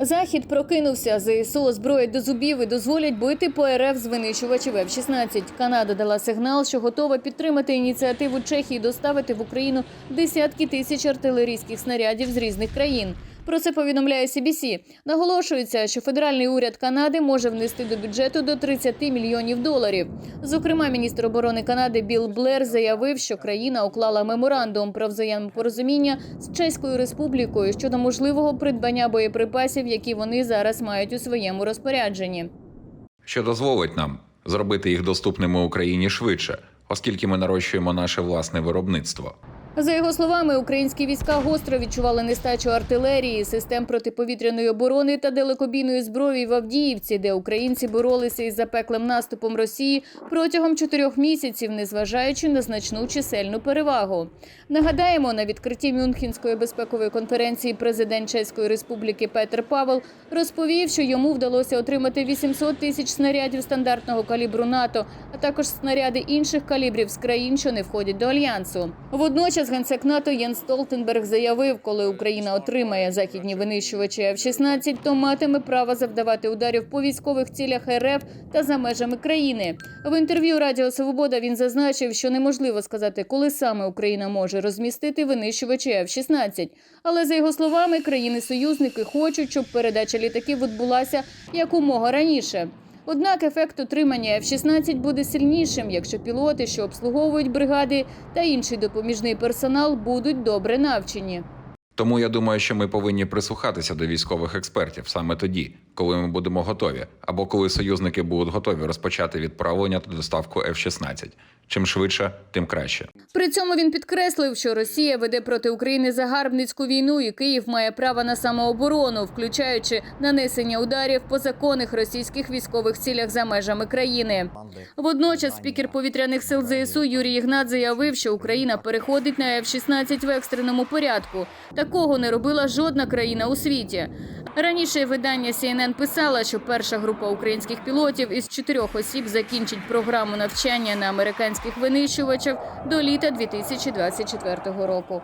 Захід прокинувся. ЗСУ озброять до зубів і дозволять бити по РФ з винищувачів F-16. Канада дала сигнал, що готова підтримати ініціативу Чехії доставити в Україну десятки тисяч артилерійських снарядів з різних країн. Про це повідомляє CBC. Наголошується, що федеральний уряд Канади може внести до бюджету до 30 мільйонів доларів. Зокрема, міністр оборони Канади Білл Блер заявив, що країна уклала меморандум про взаємопорозуміння з Чеською Республікою щодо можливого придбання боєприпасів, які вони зараз мають у своєму розпорядженні. що дозволить нам зробити їх доступними Україні швидше, оскільки ми нарощуємо наше власне виробництво. За його словами, українські війська гостро відчували нестачу артилерії, систем протиповітряної оборони та далекобійної зброї в Авдіївці, де українці боролися із запеклим наступом Росії протягом чотирьох місяців, незважаючи на значну чисельну перевагу. Нагадаємо, на відкритті Мюнхенської безпекової конференції президент Чеської Республіки Петер Павел розповів, що йому вдалося отримати 800 тисяч снарядів стандартного калібру НАТО, а також снаряди інших калібрів з країн, що не входять до альянсу. Водночас генсек НАТО Єнс Столтенберг заявив, коли Україна отримає західні винищувачі F-16, то матиме право завдавати ударів по військових цілях РФ та за межами країни. В інтерв'ю Радіо Свобода він зазначив, що неможливо сказати, коли саме Україна може розмістити винищувачі F-16. Але за його словами, країни-союзники хочуть, щоб передача літаків відбулася якомога раніше. Однак ефект отримання F-16 буде сильнішим, якщо пілоти, що обслуговують бригади, та інший допоміжний персонал будуть добре навчені. Тому я думаю, що ми повинні прислухатися до військових експертів саме тоді, коли ми будемо готові, або коли союзники будуть готові розпочати відправлення та доставку F-16. Чим швидше, тим краще. При цьому він підкреслив, що Росія веде проти України загарбницьку війну, і Київ має право на самооборону, включаючи нанесення ударів по законних російських військових цілях за межами країни. Водночас спікер повітряних сил ЗСУ Юрій Ігнат заявив, що Україна переходить на F-16 в екстреному порядку. Такого не робила жодна країна у світі. Раніше видання CNN писало, що перша група українських пілотів із чотирьох осіб закінчить програму навчання на американських винищувачах до літа 2024 року.